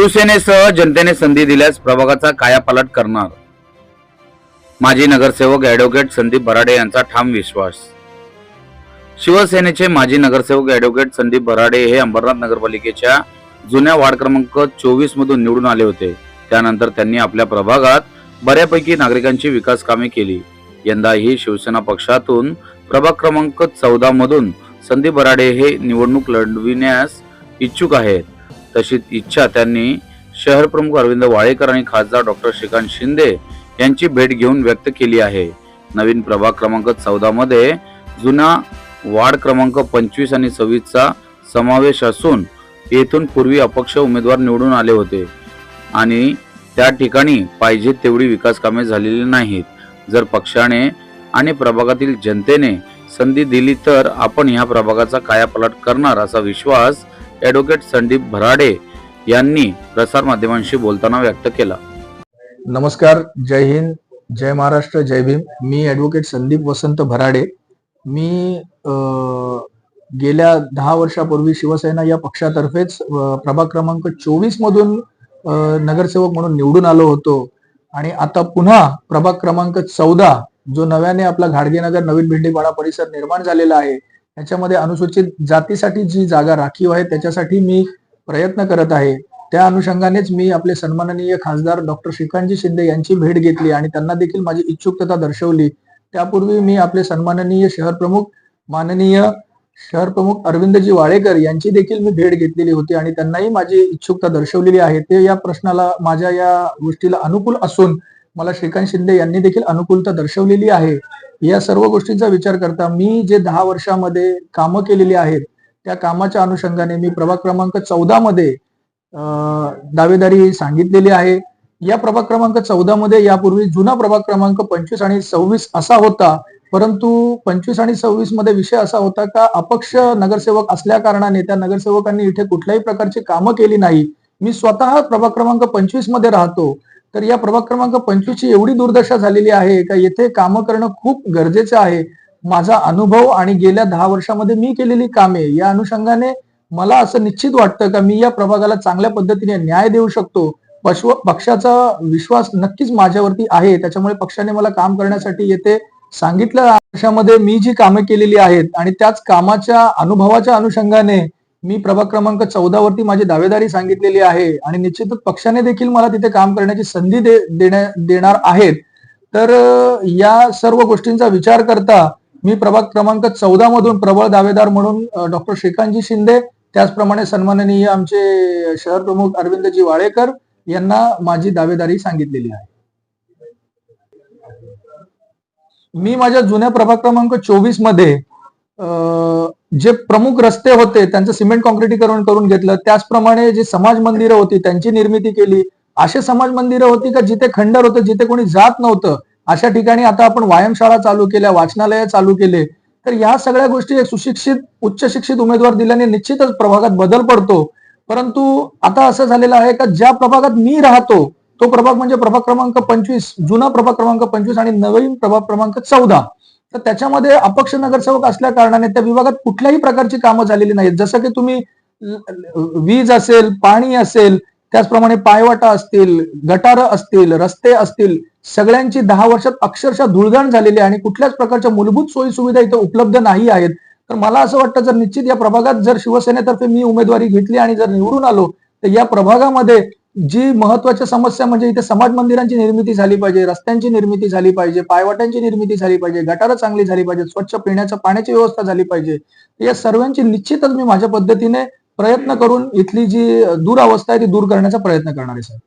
शिवसेनेसह जनतेने संधी दिल्यास प्रभागाचा कायापालट करणार. माजी नगरसेवक ॲडव्होकेट संदीप बराडे यांचा ठाम विश्वास. शिवसेनेचे माजी नगरसेवक ॲडव्होकेट संदीप बराडे हे अंबरनाथ नगरपालिकेच्या जुन्या वार्ड क्रमांक चोवीस मधून निवडून आले होते. त्यानंतर त्यांनी आपल्या प्रभागात बऱ्यापैकी नागरिकांची विकास कामे केली. यंदाही शिवसेना पक्षातून प्रभाग क्रमांक चौदा मधून संदीप बराडे हे निवडणूक लढविण्यास इच्छुक आहेत. तशीच इच्छा त्यांनी शहर प्रमुख अरविंद वाळेकर आणि खासदार डॉक्टर श्रीकांत शिंदे यांची भेट घेऊन व्यक्त केली आहे. नवीन प्रभाग क्रमांक चौदा मध्ये जुना वार्ड क्रमांक पंचवीस आणि सव्वीसचा समावेश असून येथून पूर्वी अपक्ष उमेदवार निवडून आले होते. आणि त्या ठिकाणी पाहिजे तेवढी विकास कामे झालेली नाहीत. जर पक्षाने आणि प्रभागातील जनतेने संधी दिली तर आपण ह्या प्रभागाचा कायापालट करणार असा विश्वास ॲडव्होकेट संदीप भराडे यांनी प्रसार माध्यमांशी बोलताना व्यक्त केला. नमस्कार जय हिंद जय महाराष्ट्र जय भीम. मी ॲडव्होकेट संदीप वसंत भराडे. मी अ, गेल्या दहा वर्षापूर्वी शिवसेना या पक्षातर्फेच प्रभाग क्रमांक चोवीस मधून नगरसेवक म्हणून निवडून आलो होतो. आणि आता पुन्हा प्रभाग क्रमांक चौदा जो नव्याने आपला घाडगेनगर नवीन भिंडीपाडा परिसर निर्माण झालेला आहे याच्यामध्ये अनुसूचित जातीसाठी जी जागा राखीव आहे त्याच्यासाठी मी प्रयत्न करत आहे. त्या अनुषंगानेच मी आपले सन्माननीय खासदार डॉक्टर श्रीकांतजी शिंदे यांची भेट घेतली आणि त्यांना देखील माझी इच्छुकता दर्शवली. त्यापूर्वी मी आपले सन्माननीय शहर प्रमुख माननीय शहर प्रमुख अरविंदजी वाळेकर यांची देखील मी भेट घेतलेली होती आणि त्यांनाही माझी इच्छुकता दर्शवलेली आहे. ते या प्रश्नाला माझ्या या गोष्टीला अनुकूल असून मला श्रीकांत शिंदे यांनी देखील अनुकूलता दर्शवलेली आहे. या सर्व गोष्टींचा विचार करता मी जे दहा वर्षामध्ये कामं केलेली आहेत त्या कामाच्या अनुषंगाने मी प्रभाग क्रमांक चौदा मध्ये दावेदारी सांगितलेली आहे. या प्रभाग क्रमांक चौदा मध्ये यापूर्वी जुना प्रभाग क्रमांक पंचवीस आणि सव्वीस असा होता. परंतु पंचवीस आणि सव्वीसमध्ये विषय असा होता का अपक्ष नगरसेवक असल्या कारणाने त्या नगरसेवकांनी इथे कुठल्याही प्रकारची कामं केली नाही. मी स्वतः प्रभाग क्रमांक पंचवीसमध्ये राहतो. तर या प्रभाग क्रमांक पंचवीस ची एवढी दुर्दशा झालेली आहे का? येथे कामं करणं खूप गरजेचं आहे. माझा अनुभव आणि गेल्या दहा वर्षामध्ये मी केलेली कामे या अनुषंगाने मला असं निश्चित वाटतं का मी या प्रभागाला चांगल्या पद्धतीने न्याय देऊ शकतो? पश्व पक्षाचा विश्वास नक्कीच माझ्यावरती आहे. त्याच्यामुळे पक्षाने मला काम करण्यासाठी येथे सांगितलं. वर्षामध्ये मी जी कामे केलेली आहेत आणि त्याच कामाच्या अनुभवाच्या अनुषंगाने मी प्रभाग क्रमांक चौदा वरती माझी दावेदारी सांगितलेली आहे आणि निश्चितच पक्षाने देखील मला तिथे काम करण्याची संधी दे, देण्या- देणार आहेत. तर या सर्व गोष्टींचा विचार करता मी प्रभाग क्रमांक चौदा मधून प्रबळ दावेदार म्हणून डॉक्टर श्रीकांतजी शिंदे त्याचप्रमाणे सन्माननीय आमचे शहर प्रमुख अरविंदजी वाळेकर यांना माझी दावेदारी सांगितलेली आहे. मी माझ्या जुन्या प्रभाग क्रमांक चोवीसमध्ये जे प्रमुख रस्ते होते त्यांचं सिमेंट कॉन्क्रिटीकरण करून घेतलं. त्याचप्रमाणे जे समाज मंदिरं होती त्यांची निर्मिती केली. असे समाज मंदिरं होती का जिथे खंडर होतं जिथे कोणी जात नव्हतं अशा ठिकाणी आता आपण व्यायामशाळा चालू केल्या वाचनालय चालू केले. तर या सगळ्या गोष्टी एक सुशिक्षित उच्च शिक्षित उमेदवार दिल्याने निश्चितच प्रभागात बदल पडतो. परंतु आता असं झालेलं आहे का ज्या प्रभागात मी राहतो तो प्रभाग म्हणजे प्रभाग क्रमांक पंचवीस जुना प्रभाग क्रमांक पंचवीस आणि नवीन प्रभाग क्रमांक चौदा. तर त्याच्यामध्ये अपक्ष नगरसेवक असल्या कारणाने त्या विभागात कुठल्याही प्रकारची कामं झालेली नाहीत. जसं की तुम्ही वीज असेल पाणी असेल त्याचप्रमाणे पायवाटा असतील गटारं असतील रस्ते असतील सगळ्यांची दहा वर्षात अक्षरशः धुळदाण झालेली आहे आणि कुठल्याच प्रकारच्या मूलभूत सोयी सुविधा इथं उपलब्ध नाही आहेत. तर मला असं वाटतं जर निश्चित या प्रभागात जर शिवसेनेतर्फे मी उमेदवारी घेतली आणि जर निवडून आलो तर या प्रभागामध्ये जी महत्त्वाच्या समस्या म्हणजे इथे समाज मंदिरांची निर्मिती झाली पाहिजे रस्त्यांची निर्मिती झाली पाहिजे पायवाट्यांची निर्मिती झाली पाहिजे गटारं चांगली झाली पाहिजे स्वच्छ पिण्याच्या पाण्याची व्यवस्था झाली पाहिजे. या सर्वांची निश्चितच मी माझ्या पद्धतीने प्रयत्न करून इथली जी दुरावस्था आहे ती दूर करण्याचा प्रयत्न करणार आहे साहेब.